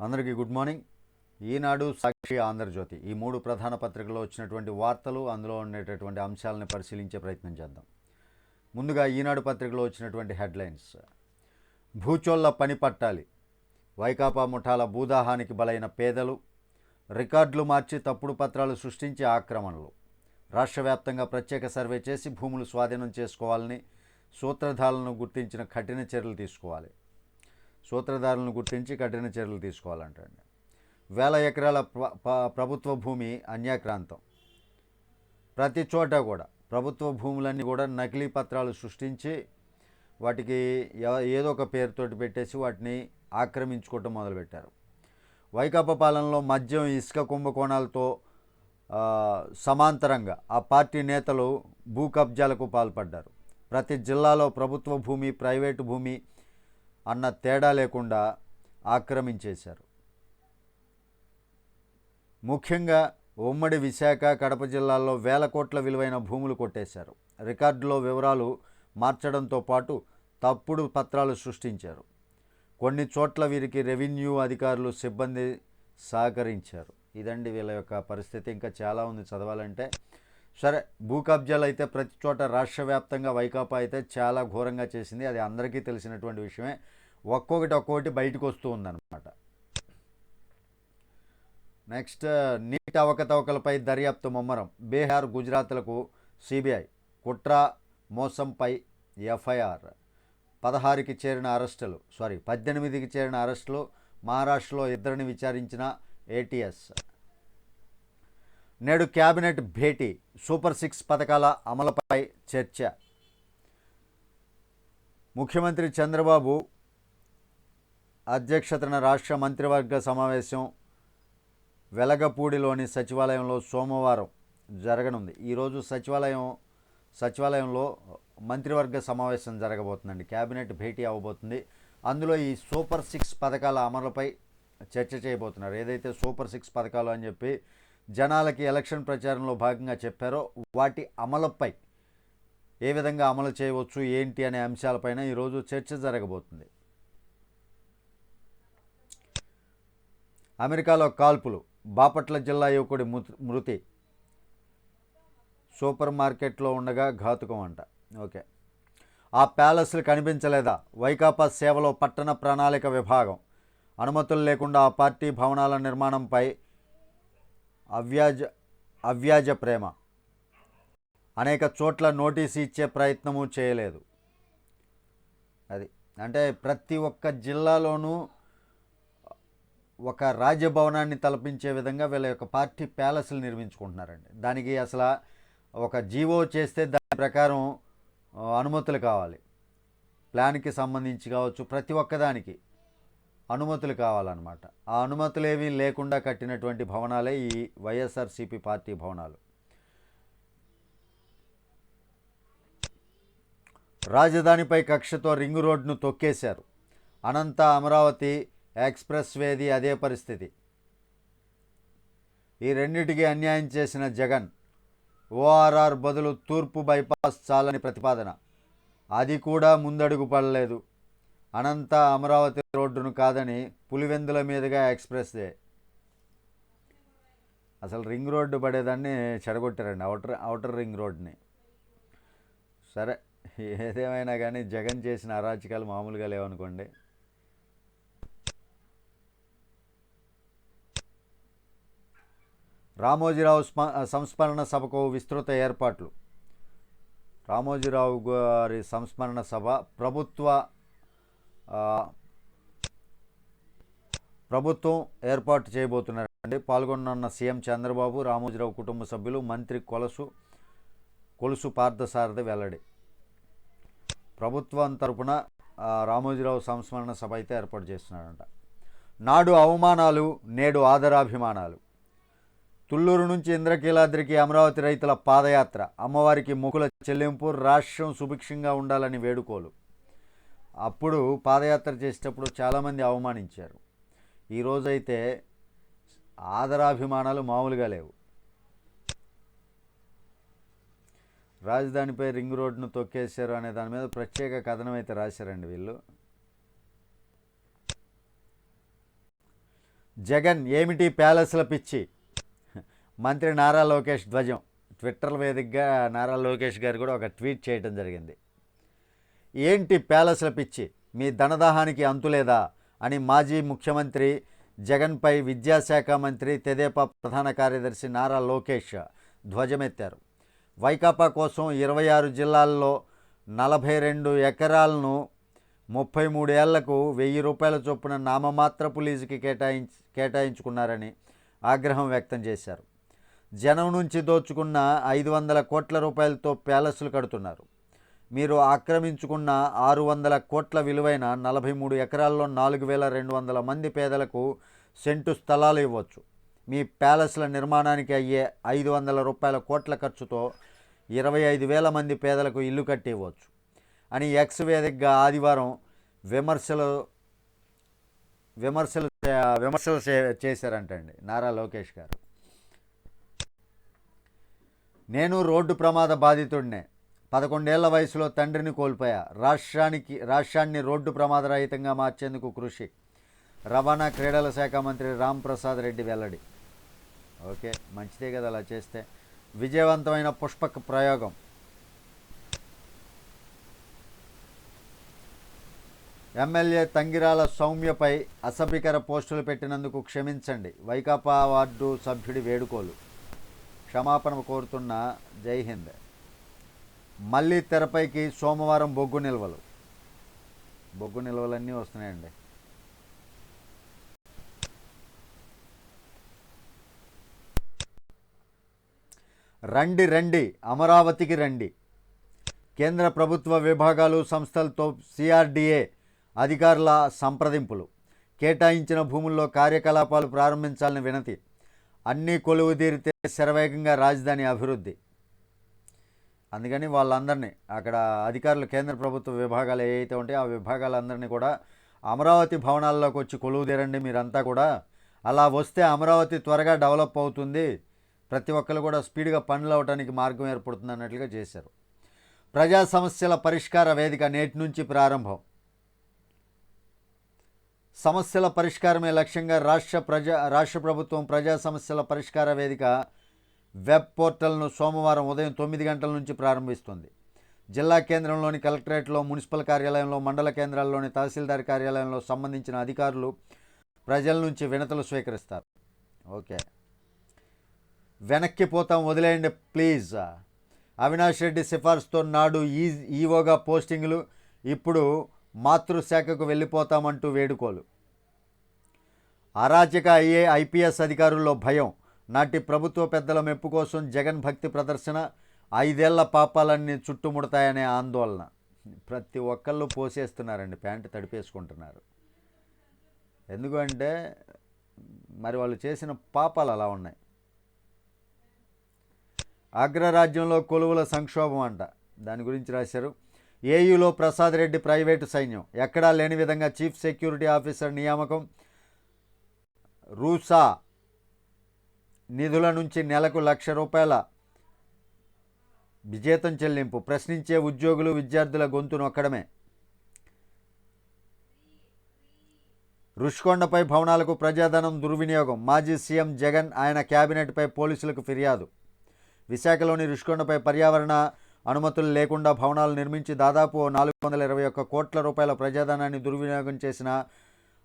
అందరికీ good morning. Eenadu Sakshi Andhra Jyothi. ఈ మూడు ప్రధాన పత్రికల్లో వచ్చినటువంటి వార్తలు అందులో ఉండేటటువంటి అంశాలను పరిశీలించే ప్రయత్నం చేద్దాం. ముందుగా ఈనాడు పత్రికలో వచ్చినటువంటి హెడ్లైన్స్. భూచోళ్ళ పని పట్టాలి. వైకాపా ముఠాల భూదాహానికి బలైన పేదలు రికార్డులు మార్చి తప్పుడు పత్రాలు సృష్టించే ఆక్రమణలు. రాష్ట్ర వ్యాప్తంగా ప్రత్యేక సర్వే చేసి భూములు స్వాధీనం చేసుకోవాలని సూత్రధారులను గుర్తించిన కఠిన చర్యలు తీసుకోవాలి. సూత్రధారులను గుర్తించి కఠిన చర్యలు తీసుకోవాలంటండి. వేల ఎకరాల ప్రభుత్వ భూమి అన్యాక్రాంతం. ప్రతి చోట కూడా ప్రభుత్వ భూములన్నీ కూడా నకిలీ పత్రాలు సృష్టించి వాటికి ఏదో ఒక పేరుతోటి పెట్టేసి వాటిని ఆక్రమించుకోవటం మొదలుపెట్టారు. వైకాపా పాలనలో మద్యం ఇసుక కుంభకోణాలతో సమాంతరంగా ఆ పార్టీ నేతలు భూ కబ్జాలకు పాల్పడ్డారు. ప్రతి జిల్లాలో ప్రభుత్వ భూమి ప్రైవేటు భూమి అన్న తేడా లేకుండా ఆక్రమించేశారు. ముఖ్యంగా ఉమ్మడి విశాఖ కడప జిల్లాల్లో వేల కోట్ల విలువైన భూములు కొట్టేశారు. రికార్డులో వివరాలు మార్చడంతో పాటు తప్పుడు పత్రాలు సృష్టించారు. కొన్ని చోట్ల వీరికి రెవెన్యూ అధికారులు సిబ్బంది సహకరించారు. ఇదండి వీళ్ళ యొక్క పరిస్థితి. ఇంకా చాలా ఉంది చదవాలంటే. సరే భూ కబ్జాలు అయితే ప్రతి చోట రాష్ట్ర వ్యాప్తంగా వైకాపా అయితే చాలా ఘోరంగా చేసింది. అది అందరికీ తెలిసినటువంటి విషయమే. ఒక్కొక్కటి ఒక్కొక్కటి బయటకు వస్తూ ఉందన్నమాట. నెక్స్ట్ నీట్ అవకతవకలపై దర్యాప్తు ముమ్మరం. బీహార్ గుజరాత్లకు సిబిఐ కుట్ర మోసంపై ఎఫ్ఐఆర్. పదహారుకి చేరిన అరెస్టులు సారీ పద్దెనిమిదికి చేరిన అరెస్టులు మహారాష్ట్రలో ఇద్దరిని విచారించిన ఏటీఎస్. నేడు క్యాబినెట్ భేటీ సూపర్ సిక్స్ పథకాల అమలుపై చర్చ. ముఖ్యమంత్రి చంద్రబాబు అధ్యక్షతన రాష్ట్ర మంత్రివర్గ సమావేశం వెలగపూడిలోని సచివాలయంలో సోమవారం జరగనుంది. ఈరోజు సచివాలయం సచివాలయంలో మంత్రివర్గ సమావేశం జరగబోతుందండి. కేబినెట్ భేటీ అవ్వబోతుంది. అందులో ఈ సూపర్ సిక్స్ పథకాల అమలుపై చర్చ చేయబోతున్నారు. ఏదైతే సూపర్ సిక్స్ పథకాలు అని చెప్పి జనాలకి ఎలక్షన్ ప్రచారంలో భాగంగా చెప్పారో వాటి అమలుపై ఏ విధంగా అమలు చేయవచ్చు ఏంటి అనే అంశాలపైన ఈరోజు చర్చ జరగబోతుంది. అమెరికాలో కాల్పులు. బాపట్ల జిల్లా యువకుడి మృ- మృతి. సూపర్ మార్కెట్లో ఉండగా ఘాతుకం అంట. ఓకే. ఆ ప్యాలెస్లు కనిపించలేదా? వైకాపా సేవలో పట్టణ ప్రణాళిక విభాగం. అనుమతులు లేకుండా ఆ పార్టీ భవనాల నిర్మాణంపై అవ్యాజ అవ్యాజ ప్రేమ. అనేక చోట్ల నోటీసు ఇచ్చే ప్రయత్నము చేయలేదు. అది. అంటే ప్రతి ఒక్క జిల్లాలోనూ ఒక రాజభవనాన్ని తలపించే విధంగా వీళ్ళ యొక్క పార్టీ ప్యాలెస్లు నిర్మించుకుంటున్నారండి. దానికి అసలు ఒక జీవో చేస్తే దాని ప్రకారం అనుమతులు కావాలి. ప్లాన్కి సంబంధించి కావచ్చు ప్రతి ఒక్కదానికి అనుమతులు కావాలన్నమాట. ఆ అనుమతులు ఏమీ లేకుండా కట్టినటువంటి భవనాలే ఈ వైఎస్ఆర్సీపీ పార్టీ భవనాలు. రాజధానిపై కక్షతో రింగ్ రోడ్ను తొక్కేశారు. అనంత అమరావతి ఎక్స్ప్రెస్ వేది అదే పరిస్థితి. ఈ రెండిటికి అన్యాయం చేసిన జగన్ ఓఆర్ఆర్ బదులు తూర్పు బైపాస్ చాలని ప్రతిపాదన. అది కూడా ముందడుగు పడలేదు. అనంత అమరావతి రోడ్డును కాదని పులివెందుల మీదుగా ఎక్స్ప్రెస్ వే అసలు రింగ్ రోడ్డు పడేదాన్ని చెడగొట్టారండి అవుటర్ అవుటర్ రింగ్ రోడ్ని. సరే ఏదేమైనా కానీ జగన్ చేసిన అరాచకాలు మామూలుగా లేవనుకోండి. రామోజీరావు స్మ సంస్మరణ సభకు విస్తృత ఏర్పాట్లు. రామోజీరావు గారి సంస్మరణ సభ ప్రభుత్వ ప్రభుత్వం ఏర్పాటు చేయబోతున్నారండి. పాల్గొన్న సీఎం చంద్రబాబు రామోజీరావు కుటుంబ సభ్యులు మంత్రి కొలసు కొలుసు పార్థసారథి వెల్లడి. ప్రభుత్వం తరపున రామోజీరావు సంస్మరణ సభ అయితే ఏర్పాటు చేస్తున్నారంట. నాడు అవమానాలు నేడు ఆదరాభిమానాలు. తుళ్ళూరు నుంచి ఇంద్రకీలాద్రికి అమరావతి రైతుల పాదయాత్ర. అమ్మవారికి మొక్కుల చెల్లింపు రాష్ట్రం సుభిక్షంగా ఉండాలని వేడుకోలు. అప్పుడు పాదయాత్ర చేసేటప్పుడు చాలామంది అవమానించారు. ఈరోజైతే ఆదరాభిమానాలు మామూలుగా లేవు. రాజధానిపై రింగ్ రోడ్ను తొక్కేశారు అనే దాని మీద ప్రత్యేక కథనం అయితే రాశారండి వీళ్ళు. జగన్ ఏమిటి ప్యాలెస్ల పిచ్చి? మంత్రి నారా లోకేష్ ధ్వజం. ట్విట్టర్ వేదికగా నారా లోకేష్ గారు కూడా ఒక ట్వీట్ చేయడం జరిగింది. ఏంటి ప్యాలెస్ల పిచ్చి? మీ ధనదాహానికి అంతులేదా? అని మాజీ ముఖ్యమంత్రి జగన్పై విద్యాశాఖ మంత్రి తెదేపా ప్రధాన కార్యదర్శి నారా లోకేష్ ధ్వజమెత్తారు. వైకాపా కోసం ఇరవై ఆరు జిల్లాల్లో నలభై రెండు ఎకరాలను ముప్పై మూడేళ్ళకు వెయ్యి రూపాయల చొప్పున నామమాత్రపు లీజుకి కేటాయించి కేటాయించుకున్నారని ఆగ్రహం వ్యక్తం చేశారు. జనం నుంచి దోచుకున్న ఐదు వందల కోట్ల రూపాయలతో ప్యాలెస్లు కడుతున్నారు. మీరు ఆక్రమించుకున్న ఆరు వందల కోట్ల విలువైన నలభై మూడు ఎకరాల్లో నాలుగు వేల రెండు వందల మంది పేదలకు సెంటు స్థలాలు ఇవ్వచ్చు. మీ ప్యాలెస్ల నిర్మాణానికి అయ్యే ఐదు వందల రూపాయల కోట్ల ఖర్చుతో ఇరవై ఐదు వేల మంది పేదలకు ఇల్లు కట్టి ఇవ్వచ్చు అని ఎక్స్ వేదికగా ఆదివారం విమర్శలు విమర్శలు విమర్శలు చే- చేశారంటండి నారా లోకేష్ గారు. నేను రోడ్డు ప్రమాద బాధితుడినే. పదకొండేళ్ళ వయసులో తండ్రిని కోల్పోయా. రాష్ట్రానికి రాష్ట్రాన్ని రోడ్డు ప్రమాదరహితంగా మార్చేందుకు కృషి. రవాణా క్రీడల శాఖ మంత్రి రామ్ ప్రసాద్ రెడ్డి వెల్లడి. ఓకే మంచిదే కదా అలా చేస్తే. విజయవంతమైన పుష్పక ప్రయోగం. ఎమ్మెల్యే తంగిరాల సౌమ్యపై అసభ్యకర పోస్టులు పెట్టినందుకు క్షమించండి. వైకాపా వార్డు సభ్యుడి వేడుకోలు. క్షమాపణ కోరుతున్న జై హింద్. మళ్ళీ తెరపైకి సోమవారం బొగ్గు నిల్వలు. బొగ్గు నిల్వలన్నీ వస్తున్నాయండి. రండి రండి అమరావతికి రండి. కేంద్ర ప్రభుత్వ విభాగాలు సంస్థలతో సిఆర్డిఏ అధికారుల సంప్రదింపులు. కేటాయించిన భూముల్లో కార్యకలాపాలు ప్రారంభించాలని వినతి. అన్నీ కొలువు తీరితే శరవేగంగా రాజధాని అభివృద్ధి. అందుకని వాళ్ళందరినీ అక్కడ అధికారులు కేంద్ర ప్రభుత్వ విభాగాలు ఏవైతే ఉంటాయో ఆ విభాగాలందరినీ కూడా అమరావతి భవనాల్లోకి వచ్చి కొలువు తీరండి మీరంతా కూడా. అలా వస్తే అమరావతి త్వరగా డెవలప్ అవుతుంది. ప్రతి ఒక్కరు కూడా స్పీడ్గా పనులు అవడానికి మార్గం ఏర్పడుతుంది అన్నట్లుగా చేశారు. ప్రజా సమస్యల పరిష్కార వేదిక నేటి నుంచి ప్రారంభం. సమస్యల పరిష్కారమే లక్ష్యంగా రాష్ట్ర ప్రజా రాష్ట్ర ప్రభుత్వం ప్రజా సమస్యల పరిష్కార వేదిక వెబ్ పోర్టల్ను సోమవారం ఉదయం తొమ్మిది గంటల నుంచి ప్రారంభిస్తుంది. జిల్లా కేంద్రంలోని కలెక్టరేట్లో మున్సిపల్ కార్యాలయంలో మండల కేంద్రాల్లోని తహసీల్దార్ కార్యాలయంలో సంబంధించిన అధికారులు ప్రజల నుంచి వినతులు స్వీకరిస్తారు. ఓకే. వెనక్కి పోతాం వదిలేయండి ప్లీజ్. అవినాష్ రెడ్డి సిఫార్సుతో నాడు ఈ ఈవోగా పోస్టింగ్లు. ఇప్పుడు మాతృశాఖకు వెళ్ళిపోతామంటూ వేడుకోలు. అరాచక ఐఏ ఐపీఎస్ అధికారుల్లో భయం. నాటి ప్రభుత్వ పెద్దల మెప్పు కోసం జగన్ భక్తి ప్రదర్శన ఐదేళ్ళ పాపాలన్నీ చుట్టుముడతాయనే ఆందోళన. ప్రతి ఒక్కళ్ళు పోసేస్తున్నారండి ప్యాంటు తడిపేసుకుంటున్నారు. ఎందుకంటే మరి వాళ్ళు చేసిన పాపాలు అలా ఉన్నాయి. అగ్రరాజ్యంలో కొలువుల సంక్షోభం అంట. దాని గురించి రాశారు. ఏయులో ప్రసాద్ రెడ్డి ప్రైవేటు సైన్యం. ఎక్కడా లేని విధంగా చీఫ్ సెక్యూరిటీ ఆఫీసర్ నియామకం. రూసా నిధుల నుంచి నెలకు లక్ష రూపాయల విజేతం చెల్లింపు. ప్రశ్నించే ఉద్యోగులు విద్యార్థుల గొంతు నొక్కడమే. రుషికొండపై భవనాలకు ప్రజాధనం దుర్వినియోగం. మాజీ సీఎం జగన్ ఆయన క్యాబినెట్పై పోలీసులకు ఫిర్యాదు. విశాఖలోని రుషికొండపై పర్యావరణ అనుమతులు లేకుండా భవనాలు నిర్మించి దాదాపు నాలుగు వందల ఇరవై ఒక్క కోట్ల రూపాయల ప్రజాధనాన్ని దుర్వినియోగం చేసిన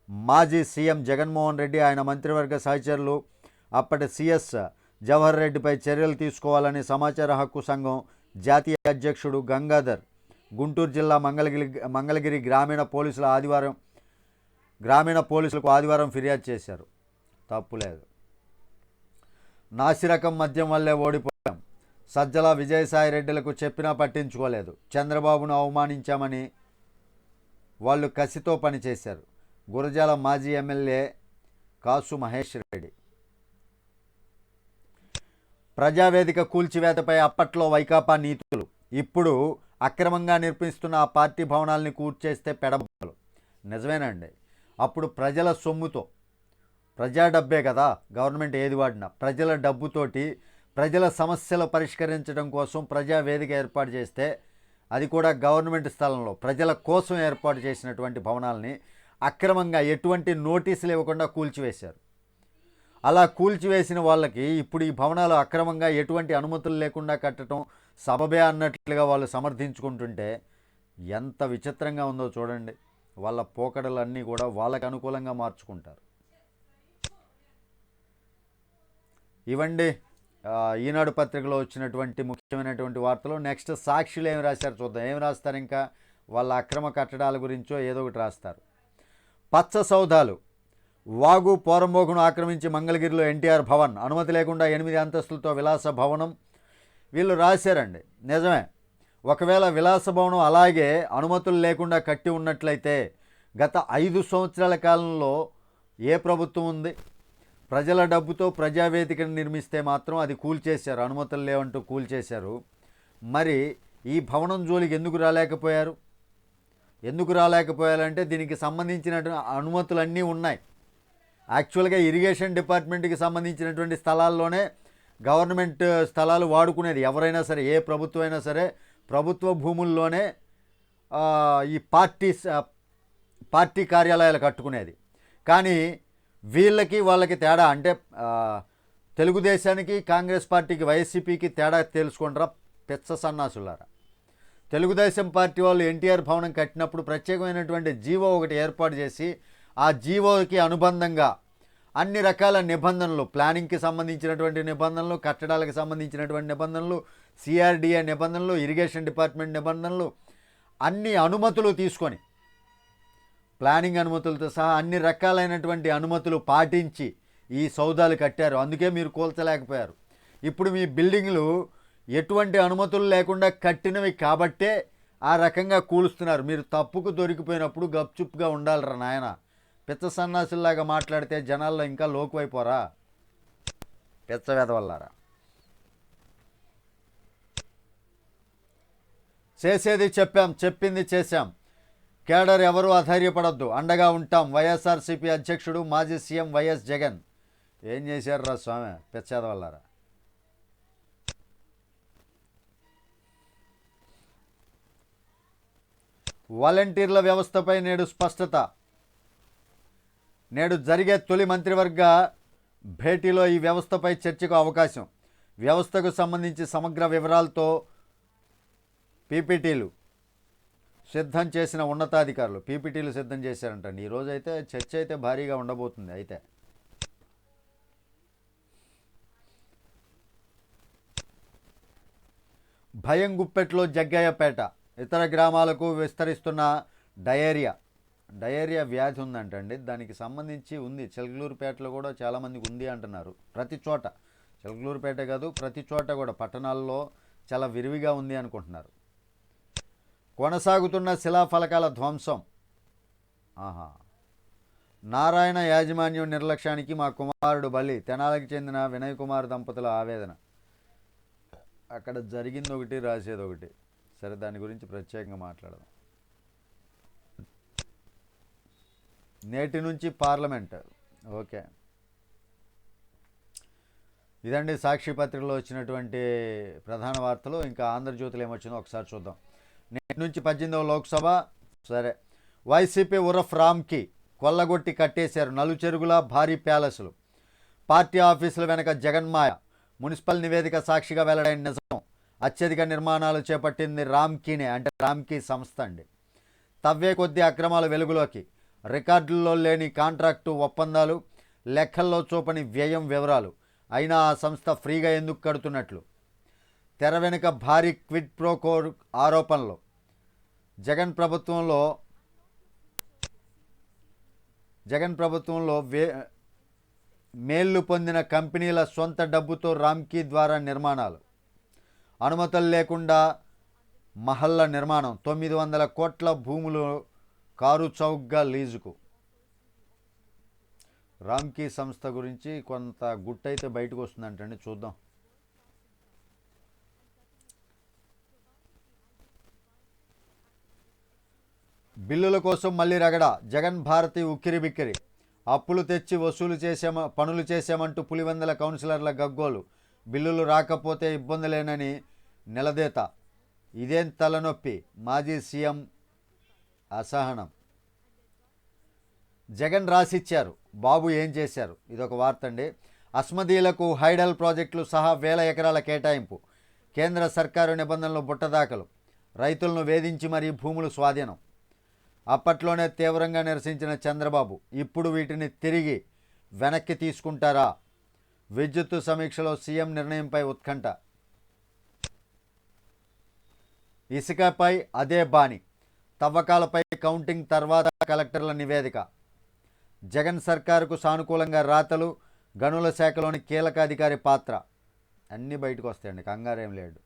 మాజీ సీఎం జగన్మోహన్ రెడ్డి ఆయన మంత్రివర్గ సహచరులు అప్పటి సీఎస్ జవహర్ రెడ్డిపై చర్యలు తీసుకోవాలని సమాచార హక్కు సంఘం జాతీయ అధ్యక్షుడు గంగాధర్ గుంటూరు జిల్లా మంగళగిరి మంగళగిరి గ్రామీణ పోలీసుల ఆదివారం గ్రామీణ పోలీసులకు ఆదివారం ఫిర్యాదు చేశారు. తప్పులేదు నాసిరకం మద్యం వల్లే ఓడిపో సజ్జల విజయసాయిరెడ్డిలకు చెప్పినా పట్టించుకోలేదు. చంద్రబాబును అవమానించామని వాళ్ళు కసితో పనిచేశారు. గురజాల మాజీ ఎమ్మెల్యే కాసు మహేష్ రెడ్డి. ప్రజావేదిక కూల్చివేతపై అప్పట్లో వైకాపా నీతులు ఇప్పుడు అక్రమంగా నిర్మిస్తున్న ఆ పార్టీ భవనాల్ని కూర్చేస్తే పెడబలు నిజమేనండి. అప్పుడు ప్రజల సొమ్ముతో ప్రజా డబ్బే కదా గవర్నమెంట్ ఏది వాడినా ప్రజల డబ్బుతోటి ప్రజల సమస్యలు పరిష్కరించడం కోసం ప్రజా వేదిక ఏర్పాటు చేస్తే అది కూడా గవర్నమెంట్ స్థలంలో ప్రజల కోసం ఏర్పాటు చేసినటువంటి భవనాల్ని అక్రమంగా ఎటువంటి నోటీసులు ఇవ్వకుండా కూల్చివేశారు. అలా కూల్చివేసిన వాళ్ళకి ఇప్పుడు ఈ భవనాలు అక్రమంగా ఎటువంటి అనుమతులు లేకుండా కట్టడం సబబే అన్నట్లుగా వాళ్ళు సమర్థించుకుంటుంటే ఎంత విచిత్రంగా ఉందో చూడండి. వాళ్ళ పోకడలన్నీ కూడా వాళ్ళకు అనుకూలంగా మార్చుకుంటారు. ఇవండి ఈనాడు పత్రికలో వచ్చినటువంటి ముఖ్యమైనటువంటి వార్తలు. నెక్స్ట్ సాక్షులు ఏమి రాశారు చూద్దాం. ఏమి రాస్తారు ఇంకా? వాళ్ళ అక్రమ కట్టడాల గురించో ఏదో ఒకటి రాస్తారు. పచ్చ సౌధాలు. వాగు పోరంబోగును ఆక్రమించి మంగళగిరిలో ఎన్టీఆర్ భవన్. అనుమతి లేకుండా ఎనిమిది అంతస్తులతో విలాస భవనం. వీళ్ళు రాశారండి. నిజమే. ఒకవేళ విలాస భవనం అలాగే అనుమతులు లేకుండా కట్టి ఉన్నట్లయితే గత ఐదు సంవత్సరాల కాలంలో ఏ ప్రభుత్వం ఉంది? ప్రజల డబ్బుతో ప్రజావేదికను నిర్మిస్తే మాత్రం అది కూల్చేశారు. అనుమతులు లేవంటూ కూల్చేశారు. మరి ఈ భవనం జోలికి ఎందుకు రాలేకపోయారు? ఎందుకు రాలేకపోయారంటే దీనికి సంబంధించిన అనుమతులన్నీ ఉన్నాయి. యాక్చువల్గా ఇరిగేషన్ డిపార్ట్మెంట్కి సంబంధించినటువంటి స్థలాల్లోనే గవర్నమెంట్ స్థలాలు వాడుకునేది. ఎవరైనా సరే ఏ ప్రభుత్వం అయినా సరే ప్రభుత్వ భూముల్లోనే ఈ పార్టీ పార్టీ కార్యాలయాలు కట్టుకునేది. కానీ వీళ్ళకి వాళ్ళకి తేడా అంటే తెలుగుదేశానికి కాంగ్రెస్ పార్టీకి వైసీపీకి తేడా తెలుసుకుంటారా? పెచ్చ సన్నాసులారా. తెలుగుదేశం పార్టీ వాళ్ళు ఎన్టీఆర్ భవనం కట్టినప్పుడు ప్రత్యేకమైనటువంటి జీవో ఒకటి ఏర్పాటు చేసి ఆ జీవోకి అనుబంధంగా అన్ని రకాల నిబంధనలు ప్లానింగ్కి సంబంధించినటువంటి నిబంధనలు కట్టడాలకు సంబంధించినటువంటి నిబంధనలు సిఆర్డిఏ నిబంధనలు ఇరిగేషన్ డిపార్ట్మెంట్ నిబంధనలు అన్ని అనుమతులు తీసుకొని ప్లానింగ్ అనుమతులతో సహా అన్ని రకాలైనటువంటి అనుమతులు పాటించి ఈ సౌదాలు కట్టారు. అందుకే మీరు కూల్చలేకపోయారు. ఇప్పుడు మీ బిల్డింగ్లు ఎటువంటి అనుమతులు లేకుండా కట్టినవి కాబట్టే ఆ రకంగా కూలుస్తున్నారు. మీరు తప్పుకు దొరికిపోయినప్పుడు గప్చుప్గా ఉండాలిరా నాయన. పిచ్చ సన్నాసుల్లాగా మాట్లాడితే జనాల్లో ఇంకా లోకువైపోరా. పిచ్చ వల్లారా చేసేది చెప్పాం చెప్పింది చేశాం. కేడర్ ఎవరూ అధైర్యపడొద్దు. అండగా ఉంటాం. వైఎస్ఆర్సీపీ అధ్యక్షుడు మాజీ సీఎం వైఎస్ జగన్. ఏం చేశారు రా స్వామి? పిచ్చేద వల్లారా వాలంటీర్ల వ్యవస్థపై నేడు స్పష్టత. నేడు జరిగే తొలి మంత్రివర్గ భేటీలో ఈ వ్యవస్థపై చర్చకు అవకాశం. వ్యవస్థకు సంబంధించి సమగ్ర వివరాలతో పీపీటీలు సిద్ధం చేసిన ఉన్నతాధికారులు పీపీటీలు సిద్ధం చేశారంటండి ఈరోజు అయితే చర్చ అయితే భారీగా ఉండబోతుంది అయితే. భయం గుప్పెట్లో జగ్గయ్యపేట. ఇతర గ్రామాలకు విస్తరిస్తున్న డయేరియా. డయేరియా వ్యాధి ఉందంటండి. దానికి సంబంధించి ఉంది. చిలకలూరుపేటలో కూడా చాలామందికి ఉంది అంటున్నారు. ప్రతి చోట. చిలకలూరుపేట కాదు ప్రతి చోట కూడా పట్టణాల్లో చాలా విరివిగా ఉంది అనుకుంటున్నారు. కొనసాగుతున్న శిలాఫలకాల ధ్వంసం. ఆహా. నారాయణ యాజమాన్యం నిర్లక్ష్యానికి మా కుమారుడు బలి తెనాలకు చెందిన వినయ్ కుమార్ దంపతుల ఆవేదన. అక్కడ జరిగింది ఒకటి రాసేది ఒకటి సరే దాని గురించి ప్రత్యేకంగా మాట్లాడదాం. నేటి నుంచి పార్లమెంట్. ఓకే. ఇదండి సాక్షి పత్రికలో వచ్చినటువంటి ప్రధాన వార్తలు. ఇంకా ఆంధ్రజ్యోతిలో ఏమొచ్చిందో ఒకసారి చూద్దాం. నేటి నుంచి పద్దెనిమిదవ లోక్సభ. సరే. వైసీపీ ఉరఫ్ రామ్కి కొల్లగొట్టి కట్టేశారు నలుచెరుగుల భారీ ప్యాలెస్లు. పార్టీ ఆఫీసుల వెనక జగన్మాయ మున్సిపల్ నివేదిక సాక్షిగా వెల్లడైన నిజం. అత్యధిక నిర్మాణాలు చేపట్టింది రామ్కీనే అంటే రామ్కీ సంస్థ అండి. తవ్వే కొద్ది అక్రమాలు వెలుగులోకి. రికార్డుల్లో లేని కాంట్రాక్టు ఒప్పందాలు లెక్కల్లో చూపని వ్యయం వివరాలు. అయినా ఆ సంస్థ ఫ్రీగా ఎందుకు కడుతున్నట్లు? తెర వెనుక భారీ క్విడ్ ప్రోకో ఆరోపణలు. జగన్ ప్రభుత్వంలో జగన్ ప్రభుత్వంలో వే మేళ్ళు పొందిన కంపెనీల సొంత డబ్బుతో రామ్కీ ద్వారా నిర్మాణాలు. అనుమతులు లేకుండా మహల్ల నిర్మాణం తొమ్మిది వందల కోట్ల భూములు కారు చౌక్గా లీజుకు. రామ్కీ సంస్థ గురించి కొంత గుట్టయితే బయటకు వస్తుందంటండి చూద్దాం. బిల్లుల కోసం మళ్ళీ రగడ. జగన్ భారతి ఉక్కిరి బిక్కిరి. అప్పులు తెచ్చి వసూలు చేసామ పనులు చేశామంటూ పులివెందల కౌన్సిలర్ల గగ్గోలు. బిల్లులు రాకపోతే ఇబ్బందులేనని నిలదేత. ఇదేం తలనొప్పి? మాజీ సీఎం అసహనం. జగన్ రాసిచ్చారు. బాబు ఏం చేశారు? ఇదొక వార్త అండి అస్మదీలకు హైడల్ ప్రాజెక్టులు సహా వేల ఎకరాల కేటాయింపు. కేంద్ర సర్కారు నిబంధనలు బుట్టదాఖలు రైతులను వేధించి మరీ భూములు స్వాధీనం. అప్పట్లోనే తీవ్రంగా నిరసించిన చంద్రబాబు ఇప్పుడు వీటిని తిరిగి వెనక్కి తీసుకుంటారా? విద్యుత్తు సమీక్షలో సీఎం నిర్ణయంపై ఉత్కంఠ. ఇసుకపై అదే బాణి. తవ్వకాలపై కౌంటింగ్ తర్వాత కలెక్టర్ల నివేదిక. జగన్ సర్కారుకు సానుకూలంగా రాతలు గనుల శాఖలోని కీలక అధికారి పాత్ర. అన్నీ బయటకు వస్తాయండి కంగారేం లేడు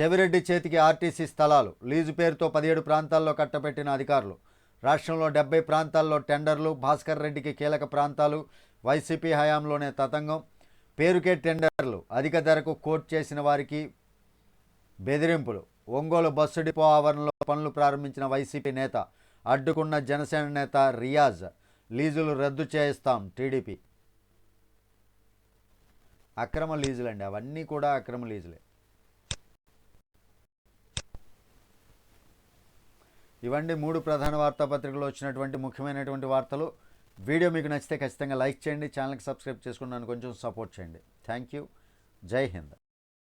చెవిరెడ్డి చేతికి ఆర్టీసీ స్థలాలు. లీజు పేరుతో పదిహేడు ప్రాంతాల్లో కట్టబెట్టిన అధికారులు. రాష్ట్రంలో డెబ్బై ప్రాంతాల్లో టెండర్లు భాస్కర్ రెడ్డికి కీలక ప్రాంతాలు వైసీపీ హయాంలోనే తతంగం. పేరుకే టెండర్లు. అధిక ధరకు కోట్ చేసిన వారికి బెదిరింపులు. ఒంగోలు బస్సు డిపో ఆవరణలో పనులు ప్రారంభించిన వైసీపీ నేత అడ్డుకున్న జనసేన నేత రియాజ్. లీజులు రద్దు చేయిస్తాం టీడీపీ. అక్రమ లీజులండి. అవన్నీ కూడా అక్రమ లీజులే. ఇవన్నీ మూడు ప్రధాన వార్తాపత్రికలు వచ్చినటువంటి ముఖ్యమైనటువంటి వార్తలు. వీడియో మీకు నచ్చితే ఖచ్చితంగా లైక్ చేయండి. ఛానల్కి సబ్స్క్రైబ్ చేసుకుని నన్ను కొంచెం సపోర్ట్ చేయండి. Thank you. జై హింద్.